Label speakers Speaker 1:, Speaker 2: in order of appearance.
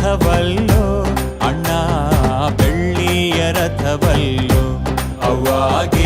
Speaker 1: ರಥವಲ್ಲೋ ಅಣ್ಣ ಬೆಳ್ಳಿಯ ರಥವಲ್ಲೋ ಅವಾಗ